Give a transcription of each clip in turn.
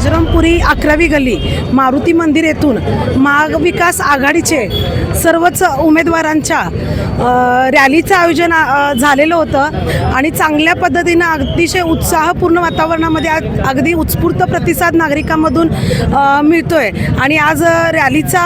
राजरामपुरी अकरावी गल्ली मारुती मंदिर येथून महाविकास आघाडीचे सर्वच उमेदवारांच्या रॅलीचं आयोजन झालेलं होतं. आणि चांगल्या पद्धतीनं अतिशय उत्साहपूर्ण वातावरणामध्ये अगदी उत्स्फूर्त प्रतिसाद नागरिकांमधून मिळतोय. आणि आज रॅलीचा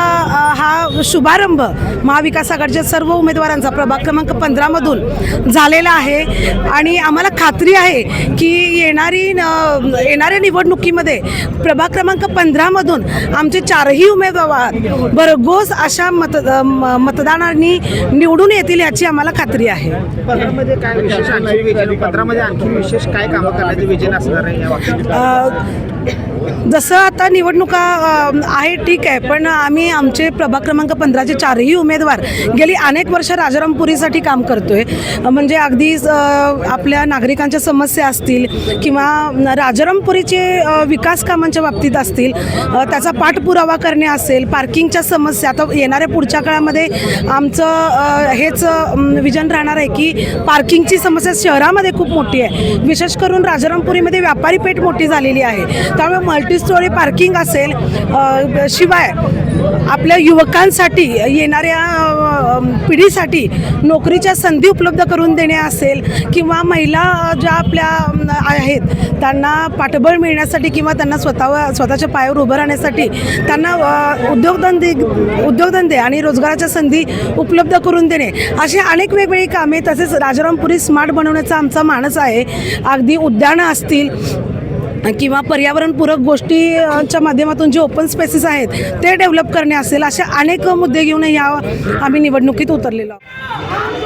हा शुभारंभ महाविकास आघाडीच्या सर्व उमेदवारांचा प्रभाग क्रमांक पंधरामधून झालेला आहे. आणि आम्हाला खात्री आहे की येणारी न- येणाऱ्या निवडणुकीमध्ये प्रभाग क्रमांक पंधरामधून आमचे चारही उमेदवार भरघोस अशा मत म- मतदानांनी निवडून येतील याची आम्हाला खात्री आहे. पंधरामध्ये काय विशेष आणखी विजन पंधरामध्ये आणखी विशेष काय कामं करण्याचे विजन असणार आहे या बाबतीत अ, जसं आता निवडणुका आहे ठीक आहे पण आम्ही आमचे प्रभाग क्रमांक पंधराचे चारही उमेदवार गेली अनेक वर्ष राजारामपुरीसाठी काम करतोय. म्हणजे अगदी आपल्या नागरिकांच्या समस्या असतील किंवा राजारामपुरीचे विकास कामांच्या बाबतीत असतील त्याचा पाठपुरावा करणे असेल पार्किंगच्या समस्या आता येणाऱ्या पुढच्या काळामध्ये आमचं हेच विजन राहणार आहे की पार्किंगची समस्या शहरामध्ये खूप मोठी आहे. विशेष करून राजारामपुरीमध्ये व्यापारी पेठ मोठी झालेली आहे. त्यामुळे मल्टी स्टोरी पार्किंग असेल शिवाय आपल्या युवकांसाठी येणाऱ्या पिढीसाठी नोकरीच्या संधी उपलब्ध करून देणे असेल किंवा महिला ज्या आपल्या आहेत त्यांना पाठबळ मिळण्यासाठी किंवा त्यांना स्वतः स्वतःच्या पायावर उभं राहण्यासाठी त्यांना उद्योगधंदे उद्योगधंदे आणि रोजगाराच्या संधी उपलब्ध करून देणे. अशी अनेक वेगवेगळी कामे तसेच राजारामपुरी स्मार्ट बनवण्याचा आमचा मानस आहे. अगदी उद्यानं असतील किंवा पर्यावरणपूरक गोष्टीच्या माध्यमातून जे ओपन स्पेसेस आहेत ते डेव्हलप करणे असेल असे अनेक मुद्दे घेऊन या आम्ही निवडणुकीत उतरलेलो आहोत.